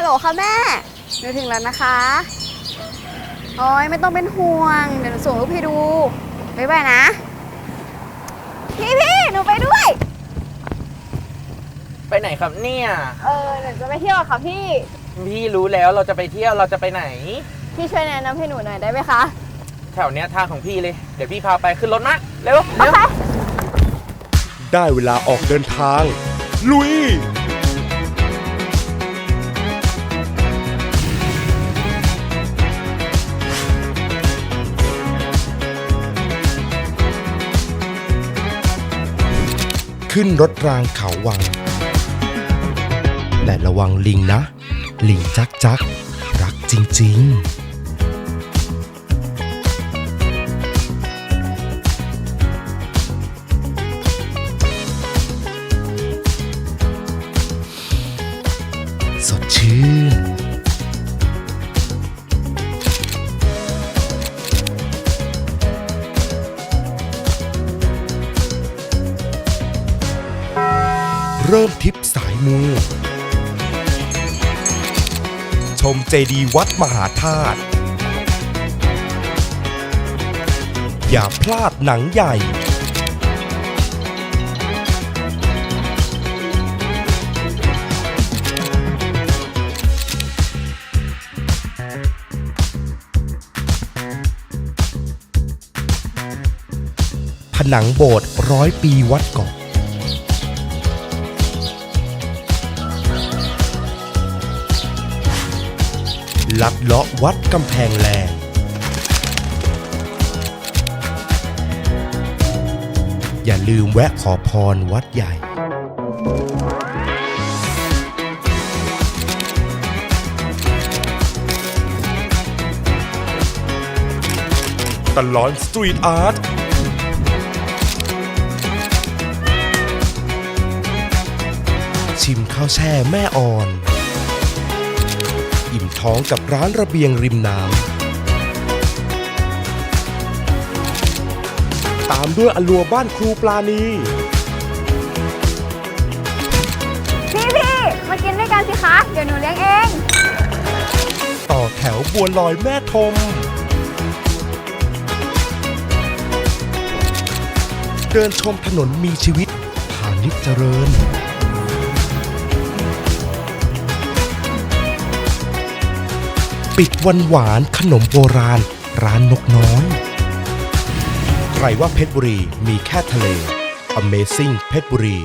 ฮัลโหลค่ะแม่หนูถึงแล้วนะคะโอ้ยไม่ต้องเป็นห่วง เดี๋ยวหนูส่งรูปให้ดูบ๊ายบายนะ พี่พี่หนูไปด้วย ไปไหนครับเนี่ย เออหนูจะไปเที่ยวค่ะพี่ พี่รู้แล้วเราจะไปเที่ยวเราจะไปไหน พี่ช่วยแนะนำให้หนูหน่อยได้ไหมคะ แถวเนี้ยทางของพี่เลย เดี๋ยวพี่พาไปขึ้นรถมาเร็วเร็วได้เวลาออกเดินทาง ลุย ขึ้นรถรางเขาวัง แต่ระวังลิงนะ ลิงจักจักรักจริง ๆสดชื่น เริ่มทริปสายมู ชมเจดีย์วัดมหาธาตุ อย่าพลาดหนังใหญ่ ผนังโบสถ์ร้อยปีวัดเกาะ ลัดเลาะวัดกำแพงแรงอย่าลืมแวะขอพรวัดใหญ่ตลอดสตรีทอาร์ตชิมข้าวแช่แม่อ่อน อิ่มท้องกับร้านระเบียงริมน้ำตามด้วยอลัวบ้านครูปลานีพี่พี่มากินด้วยกันสิคะ เดี๋ยวหนูเลี้ยงเอง ต่อแถวบัวลอยแม่ทม เดินชมถนนมีชีวิตผ่านนิจเจริญ ปิดวันหวานขนมโบราณ ร้านนกน้อย ใครว่าเพชรบุรีมีแค่ทะเล Amazing เพชรบุรี